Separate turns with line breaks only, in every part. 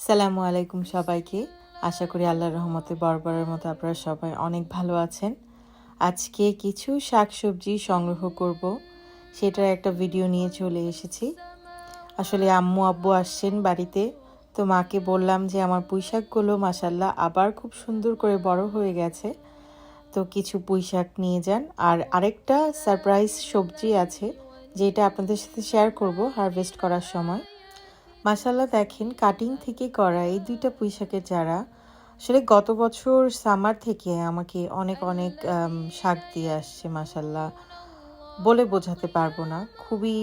সালামু আলাইকুম সবাইকে। আশা করি আল্লাহর রহমতে, বরাবরের মতো আপনারা সবাই অনেক ভালো আছেন। আজকে কিছু শাকসবজি সংগ্রহ করব, সেটার একটা ভিডিও নিয়ে চলে এসেছি। আসলে আম্মু আব্বু আসছেন বাড়িতে, তো মাকে বললাম যে আমার পুঁই শাকগুলো মাসাল্লাহ আবার খুব সুন্দর করে বড় হয়ে গেছে। তো কিছু পুঁই শাক নিয়ে যান। আর আরেকটা সারপ্রাইজ সবজি আছে, যেটা আপনাদের সাথে শেয়ার করব হারভেস্ট করার সময়। মাসাল্লাহ দেখেন কাটিং থেকে করা এই দুইটা পুঁইশাকের চারা, আসলে গত বছর সামার থেকে আমাকে অনেক অনেক শাক দিয়ে আসছে মাসাল্লাহ বলে বোঝাতে পারব না। খুবই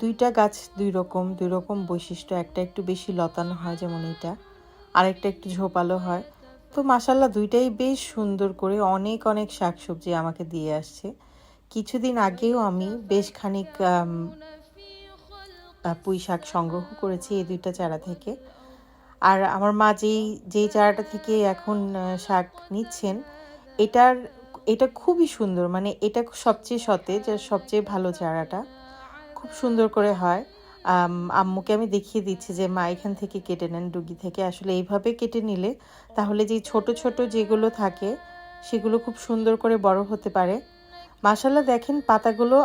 দুইটা গাছ দুই রকম দুই রকম বৈশিষ্ট্য, একটা একটু বেশি লতানো হয় যেমন এটা আরেকটা একটু ঝোপালো হয়। তো মাসাল্লাহ দুইটাই বেশ সুন্দর করে অনেক অনেক শাকসবজি আমাকে দিয়ে আসছে। কিছুদিন আগেও আমি বেশ খানিক পুঁই শাক সংগ্রহ করেছি এই দুইটা চারা থেকে। আর আমার মা যেই যেই চারাটা থেকে এখন শাক নিচ্ছেন, এটার, এটা খুবই সুন্দর মানে এটা সবচেয়ে সতেজ আর সবচেয়ে ভালো চারাটা। খুব সুন্দর করে হয়। আম্মুকে আমি দেখিয়ে দিচ্ছি যে, মা, এখান থেকে কেটে নেন ডুগি থেকে। আসলে এইভাবে কেটে নিলে তাহলে যে ছোট ছোট যেগুলো থাকে, সেগুলো খুব সুন্দর করে বড় হতে পারে। মাশাল্লাহ দেখেন পাতাগুলো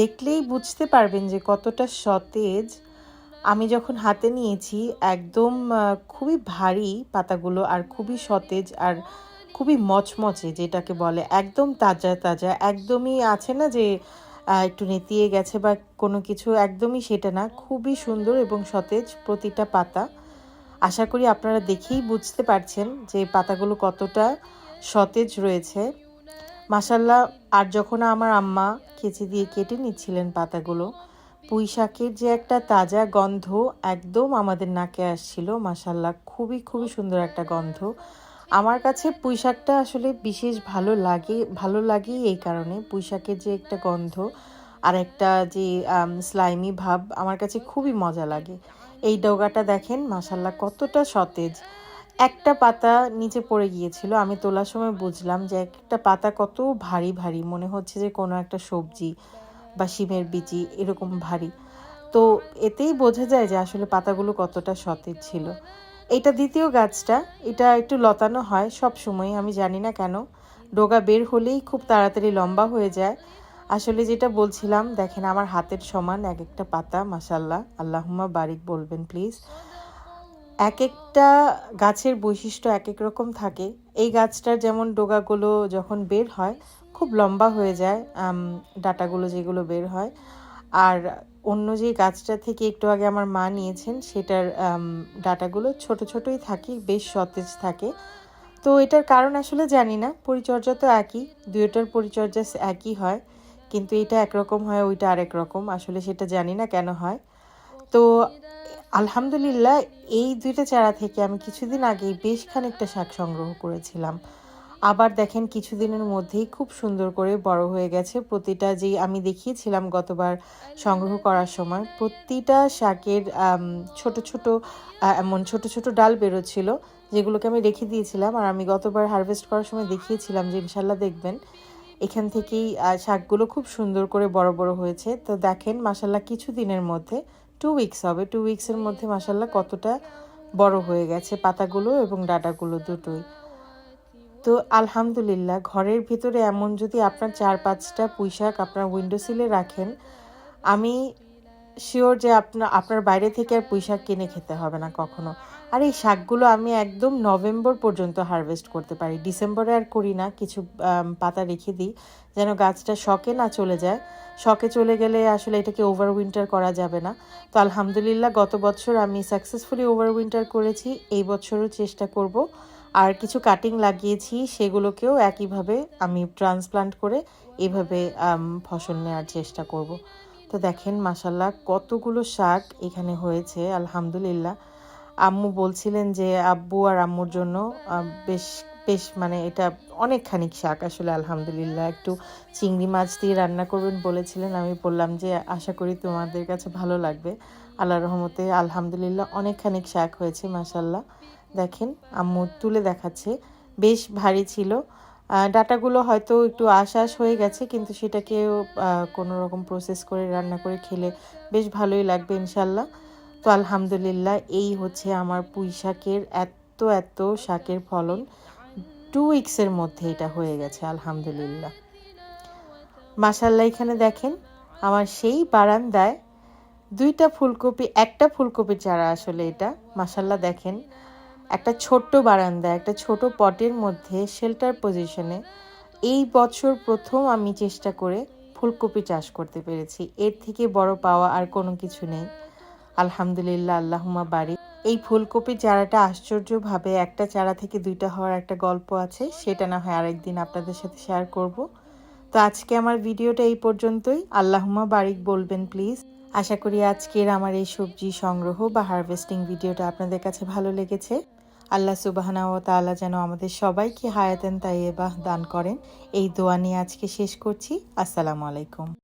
দেখলেই বুঝতে পারবেন যে কতটা সতেজ। আমি যখন হাতে নিয়েছি, একদম খুবই ভারী পাতাগুলো আর খুবই সতেজ আর খুবই মচমচে যেটাকে বলে, একদম তাজা তাজা। একদমই আছে না যে একটু নেতিয়ে গেছে বা কোনো কিছু, একদমই সেটা না। খুবই সুন্দর এবং সতেজ প্রতিটা পাতা। আশা করি আপনারা দেখেই বুঝতে পারছেন যে পাতাগুলো কতটা সতেজ রয়েছে। মাসাল্লাহ আর যখন আমার আম্মা কেচি দিয়ে কেটে নিচ্ছিলেন পাতাগুলো পুঁই শাকের যে একটা তাজা গন্ধ একদম আমাদের নাকে আসছিল মাসাল্লাহ খুবই খুবই সুন্দর একটা গন্ধ। আমার কাছে পুঁই শাকটা আসলে বিশেষ ভালো লাগে ভালো লাগে এই কারণে। পুঁই শাকের যে একটা গন্ধ আর একটা যে স্লাইমি ভাব আমার কাছে খুবই মজা লাগে। এই ডগাটা দেখেন মাসাল্লাহ কতটা সতেজ। একটা পাতা নিচে পড়ে গিয়েছিল। আমি তোলার সময় বুঝলাম যে একটা পাতা কত ভারী ভারী, মনে হচ্ছে যে কোনো একটা সবজি বা শিমের বিচি এরকম ভারী। তো এতেই বোঝা যায় যে আসলে পাতাগুলো কতটা সতেজ ছিল। এটা দ্বিতীয় গাছটা, এটা একটু লতানো হয়, সব সময়, আমি জানি না কেন। ডোগা বের হলেই খুব তাড়াতাড়ি লম্বা হয়ে যায়। আসলে যেটা বলছিলাম, দেখেন আমার হাতের সমান এক একটা পাতা মাসাল্লাহ আল্লাহুম্মা বারিক বলবেন, প্লিজ। এক একটা গাছের বৈশিষ্ট্য এক এক রকম থাকে। এই গাছটার যেমন ডোগাগুলো যখন বের হয়, খুব লম্বা হয়ে যায় ডাটাগুলো যেগুলো বের হয়। আর অন্য যে গাছটা থেকে একটু আগে আমার মা নিয়েছেন, সেটার ডাটাগুলো ছোট ছোটই থাকে, বেশ সতেজ থাকে। তো এটার কারণ আসলে জানি না, পরিচর্যা তো একই, দুইটার পরিচর্যা একই হয়। কিন্তু এটা একরকম হয়, ওইটা আরেক রকম, আসলে সেটা জানি না কেন হয়। তো আলহামদুলিল্লাহ, এই দুইটা চারা থেকে আমি কিছুদিন আগেই বেশ খানিকটা শাক সংগ্রহ করেছিলাম। আবার দেখেন কিছুদিনের মধ্যেই খুব সুন্দর করে বড় হয়ে গেছে। প্রতিটা যেই আমি দেখিয়েছিলাম গতবার সংগ্রহ করার সময়, প্রতিটা শাকের ছোট ছোট এমন ছোট ছোট ডাল বেরোচ্ছিল, যেগুলোকে আমি রেখে দিয়েছিলাম। আর আমি গতবার হারভেস্ট করার সময় দেখিয়েছিলাম যে ইনশাল্লাহ দেখবেন। এখান থেকেই শাকগুলো খুব সুন্দর করে বড় বড় হয়েছে। তো দেখেন মাসাল্লাহ কিছু দিনের মধ্যে টু উইকস হবে টু উইকসের মধ্যে মাসাল্লাহ কতটা বড় হয়ে গেছে পাতাগুলো এবং ডাটাগুলো দুটোই। তো আলহামদুলিল্লাহ, ঘরের ভিতরে এমন যদি আপনার চার পাঁচটা পুঁইশাক আপনার উইন্ডো সিলে রাখেন, আমি শিওর যে আপনার আপনার বাইরে থেকে আর পুঁই শাক কিনে খেতে হবে না কখনো। আর এই শাকগুলো আমি একদম নভেম্বর পর্যন্ত হারভেস্ট করতে পারি। ডিসেম্বরে আর করি না। কিছু পাতা রেখে দিই। যেন গাছটা শখে না চলে যায়। শখে চলে গেলে আসলে এটাকে ওভার উইন্টার করা যাবে না। তো আলহামদুলিল্লাহ গত বছর আমি সাকসেসফুলি ওভার উইন্টার করেছি। এই বছরও চেষ্টা করব। আর কিছু কাটিং লাগিয়েছি। সেগুলোকেও একইভাবে আমি ট্রান্সপ্লান্ট করে এইভাবে আম, ফসল নেওয়ার চেষ্টা করব। তো দেখেন মাসাল্লাহ কতগুলো শাক এখানে হয়েছে, আলহামদুলিল্লাহ। আম্মু বলছিলেন যে, আব্বু আর আম্মুর জন্য বেশ বেশ মানে এটা অনেকখানি শাক আসলে, আলহামদুলিল্লাহ। একটু চিংড়ি মাছ দিয়ে রান্না করবেন বলেছিলেন। আমি বললাম যে, আশা করি তোমাদের কাছে ভালো লাগবে। আল্লাহ রহমতে আলহামদুলিল্লাহ অনেকখানি শাক হয়েছে মাসাল্লাহ দেখেন, আম্মু তুলে দেখাচ্ছে। বেশ ভারী ছিল। ডাটাগুলো হয়তো একটু আশ আশ হয়ে গেছে, কিন্তু সেটাকেও কোনো রকম প্রসেস করে রান্না করে খেলে বেশ ভালোই লাগবে ইনশাল্লাহ তো আলহামদুলিল্লাহ, এই হচ্ছে আমার পুঁই শাকের এত এত শাকের ফলন। টু উইক্সের মধ্যে এটা হয়ে গেছে, আলহামদুলিল্লাহ। মাসাল্লাহ এখানে দেখেন আমার সেই বারান্দায় দুইটা ফুলকপি, একটা ফুলকপির চারা আসলে এটা। মাসাল্লাহ দেখেন একটা ছোট্ট বারান্দা, একটা ছোট পটের মধ্যে শেল্টার পজিশনে এই বছর প্রথম আমি চেষ্টা করে ফুলকপি চাষ করতে পেরেছি। এর থেকে বড় পাওয়া আর কোনো কিছু নেই। আলহামদুলিল্লাহ আল্লাহুমা বাড়ি এই ফুলকপির চারাটা আশ্চর্যভাবে একটা চারা থেকে দুইটা হওয়ার একটা গল্প আছে, সেটা না হয় আরেকদিন আপনাদের সাথে শেয়ার করব। তো আজকে আমার ভিডিওটা এই পর্যন্তই। আল্লাহুমা বারিক বলবেন প্লিজ আশা করি আজকের আমার এই সবজি সংগ্রহ বা হারভেস্টিং ভিডিওটা আপনাদের কাছে ভালো লেগেছে। আল্লাহ সুবাহানা ও তাআলা যেন আমাদের সবাইকে হায়াতেন তাইয়েবাহ দান করেন। এই দোয়া নিয়ে আজকে শেষ করছি। আসসালামু আলাইকুম।